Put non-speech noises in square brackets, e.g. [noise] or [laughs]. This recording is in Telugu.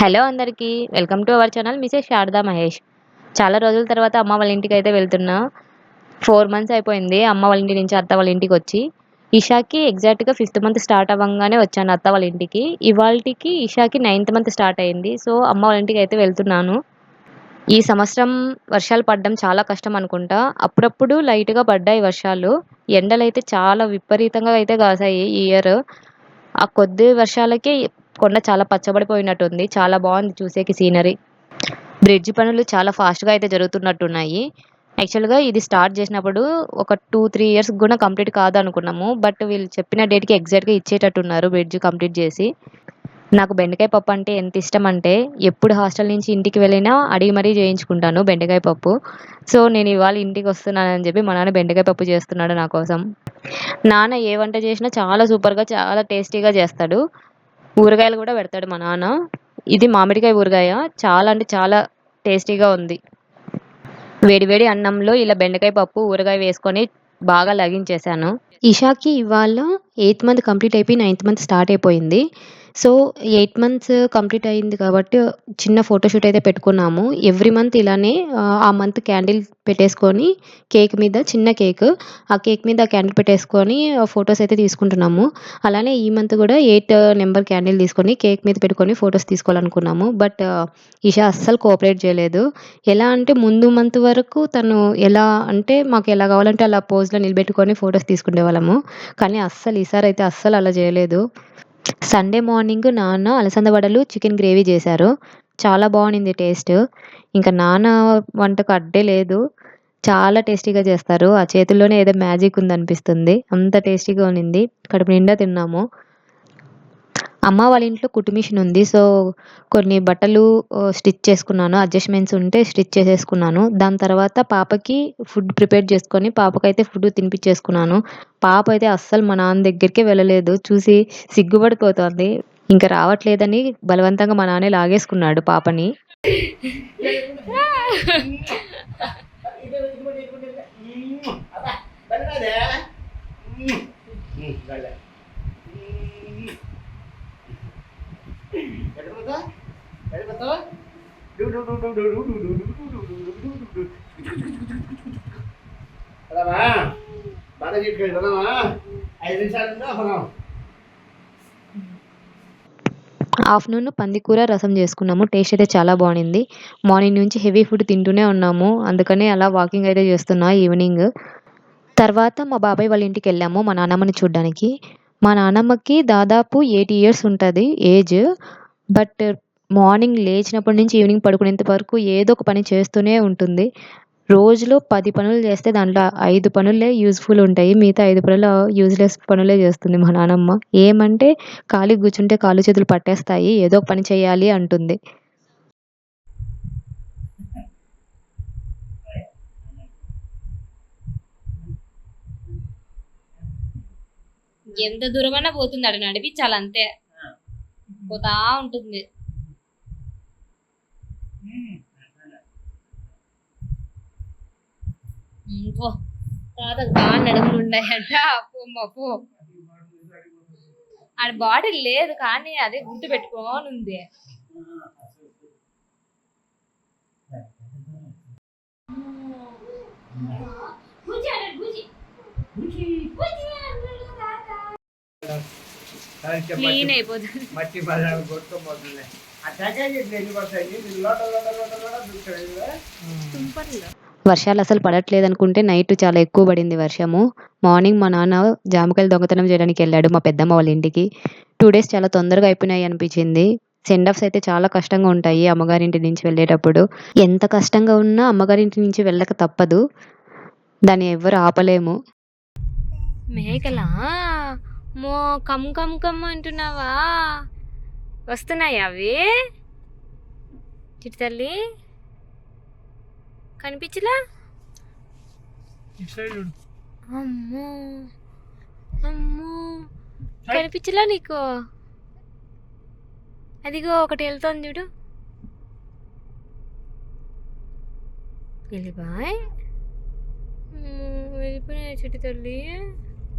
హలో అందరికీ welcome to our channel Mrs Sharada Mahesh. చాలా రోజుల తర్వాత అమ్మ వాళ్ళ ఇంటికి అయితే వెళ్తున్నా. ఫోర్ మంత్స్ అయిపోయింది అమ్మ వాళ్ళ ఇంటి నుంచి అత్త వాళ్ళ ఇంటికి వచ్చి. ఇషాకి ఎగ్జాక్ట్గా ఫిఫ్త్ మంత్ స్టార్ట్ అవ్వగానే వచ్చాను అత్త వాళ్ళ ఇంటికి. ఇవాళకి ఇషాకి నైన్త్ మంత్ స్టార్ట్ అయింది సో అమ్మ వాళ్ళ ఇంటికి అయితే వెళ్తున్నాను. ఈ సంవత్సరం వర్షాలు పడడం చాలా కష్టం అనుకుంటా. అప్పుడప్పుడు లైట్గా పడ్డాయి వర్షాలు. ఎండలు అయితే చాలా విపరీతంగా అయితే కాసాయి ఈ ఇయర్ ఆ కొద్ది వర్షాలకే కొండ చాలా పచ్చబడిపోయినట్టుంది. చాలా బాగుంది చూసేకి సీనరీ బ్రిడ్జ్ పనులు చాలా ఫాస్ట్గా అయితే జరుగుతున్నట్టున్నాయి. యాక్చువల్గా ఇది స్టార్ట్ చేసినప్పుడు ఒక టూ త్రీ ఇయర్స్ కూడా కంప్లీట్ కాదు అనుకున్నాము బట్ వీళ్ళు చెప్పిన డేట్కి ఎగ్జాక్ట్గా ఇచ్చేటట్టున్నారు బ్రిడ్జ్ కంప్లీట్ చేసి. నాకు బెండకాయ పప్పు అంటే ఎంత ఇష్టం అంటే ఎప్పుడు హాస్టల్ నుంచి ఇంటికి వెళ్ళినా అడిగి మరీ చేయించుకుంటాను బెండకాయ పప్పు. సో నేను ఇవాళ ఇంటికి వస్తున్నానని చెప్పి మా నాన్న బెండకాయ పప్పు చేస్తున్నాడు నా కోసం. నాన్న ఏ వంట చేసినా చాలా సూపర్గా చాలా టేస్టీగా చేస్తాడు. ఊరగాయలు కూడా పెడతాడు మా నాన్న. ఇది మామిడికాయ ఊరగాయ. చాలా అంటే చాలా టేస్టీగా ఉంది. వేడివేడి అన్నంలో ఇలా బెండకాయ పప్పు ఊరగాయ వేసుకొని బాగా లగించేశాను. ఇషాకి ఇవాళ ఎయిత్ మంత్ కంప్లీట్ అయిపోయి నైన్త్ మంత్ స్టార్ట్ అయిపోయింది. సో ఎయిట్ మంత్స్ కంప్లీట్ అయింది కాబట్టి uh, చిన్న ఫోటోషూట్ అయితే పెట్టుకున్నాము. ఎవ్రీ మంత్ ఇలానే uh, ఆ మంత్ క్యాండిల్ పెట్టేసుకొని కేక్ మీద చిన్న కేక్ ఆ కేక్ మీద క్యాండిల్ పెట్టేసుకొని uh, ఫొటోస్ అయితే తీసుకుంటున్నాము. అలానే ఈ మంత్ కూడా ఎయిట్ నెంబర్ క్యాండిల్ తీసుకొని కేక్ మీద పెట్టుకొని ఫొటోస్ తీసుకోవాలనుకున్నాము. బట్ ఇషా అస్సలు కోఆపరేట్ చేయలేదు. ఎలా అంటే ముందు మంత్ వరకు తను ఎలా అంటే మాకు ఎలా కావాలంటే అలా పోజ్లో నిలబెట్టుకొని ఫొటోస్ తీసుకునే వాళ్ళము కానీ అస్సలు ఈసారి అయితే అస్సలు అలా చేయలేదు. సండే మార్నింగ్ నాన్న అలసంద వడలు చికెన్ గ్రేవీ చేశారు. చాలా బాగుండింది టేస్ట్. ఇంకా నాన్న వంటకు అడ్డే లేదు. చాలా టేస్టీగా చేస్తారు. ఆ చేతుల్లోనే ఏదో మ్యాజిక్ ఉందనిపిస్తుంది. అంత టేస్టీగా ఉన్నింది కడుపు నిండా తిన్నాము. అమ్మ వాళ్ళ ఇంట్లో కుట్టు మిషన్ ఉంది. సో కొన్ని బట్టలు స్టిచ్ చేసుకున్నాను. అడ్జస్ట్మెంట్స్ ఉంటే స్టిచ్ చేసేసుకున్నాను. దాని తర్వాత పాపకి ఫుడ్ ప్రిపేర్ చేసుకొని పాపకైతే ఫుడ్ తినిపించేసుకున్నాను. పాప అయితే అస్సలు మా నాన్న దగ్గరికి వెళ్ళలేదు. చూసి సిగ్గుపడిపోతుంది. ఇంకా రావట్లేదని బలవంతంగా మా నాన్నే లాగేసుకున్నాడు పాపని. [laughs] [laughs] [laughs] బాగా తీసుకెళ్తున్నావా ఐదు నిమిషాలు ఆఫ్టర్నూన్ పందికూర రసం చేసుకున్నాము. టేస్ట్ అయితే చాలా బాగుంది మార్నింగ్ నుంచి హెవీ ఫుడ్ తింటూనే ఉన్నాము. అందుకనే అలా వాకింగ్ అయితే చేస్తున్నా ఈవినింగ్. తర్వాత మా బాబాయ్ వాళ్ళ ఇంటికి వెళ్ళాము మా నాన్నమ్మని చూడడానికి. మా నాన్నమ్మకి దాదాపు ఎయిటీ ఇయర్స్ ఉంటుంది ఏజ్ బట్ మార్నింగ్ లేచినప్పటి నుంచి ఈవినింగ్ పడుకునేంత వరకు ఏదో ఒక పని చేస్తూనే ఉంటుంది. రోజులో పది పనులు చేస్తే దాంట్లో ఐదు పనులే యూజ్ఫుల్ ఉంటాయి. మిగతా ఐదు పనులు యూజ్లెస్ పనులే చేస్తుంది మా నాన్నమ్మ ఏమంటే ఖాళీ కూర్చుంటే కాళ్ళు చేతులు పట్టేస్తాయి ఏదో ఒక పని చేయాలి అంటుంది. ఎంత దూరమైనా పోతుంది అక్కడ నడిపించాలి అంతే. పోతా ఉంటుంది. పో తాత బాగా నడుములు ఉన్నాయంట. పో మా పో. ఆడ బాటిల్ లేదు కానీ అదే గుర్తు పెట్టుకోని ఉంది. క్లీన్ అయిపోతుంది. మట్టి బజార్ కొట్టుకోబోతుంది ఆ ప్యాకేజ్ ఎన్ని పడతాయి? దూకుతాయి వర్షాలు అసలు పడట్లేదు అనుకుంటే నైట్ చాలా ఎక్కువ పడింది వర్షము. మార్నింగ్ మా నాన్న జామకాయలు దొంగతనం చేయడానికి వెళ్ళాడు మా పెద్దమ్మ వాళ్ళ ఇంటికి. టూ డేస్ చాలా తొందరగా అయిపోయినాయి అనిపించింది. సెండ్ ఆఫ్స్ అయితే చాలా కష్టంగా ఉంటాయి అమ్మగారింటి నుంచి వెళ్ళేటప్పుడు. ఎంత కష్టంగా ఉన్నా అమ్మగారింటి నుంచి వెళ్ళక తప్పదు. దాన్ని ఎవ్వరు ఆపలేము. మేకలా మో కమ్ కమ్ కమ్ అంటున్నావా? వస్తున్నాయి అవి? చిట్టి తల్లి? కనిపించలా? అమ్మో. అమ్మో. కనిపించలా నీకు? అదిగో ఒకటి వెళ్తోంది చూడు. వెళ్ళిపోయి వెళ్ళిపోయినాయి చెట్టు తల్లి.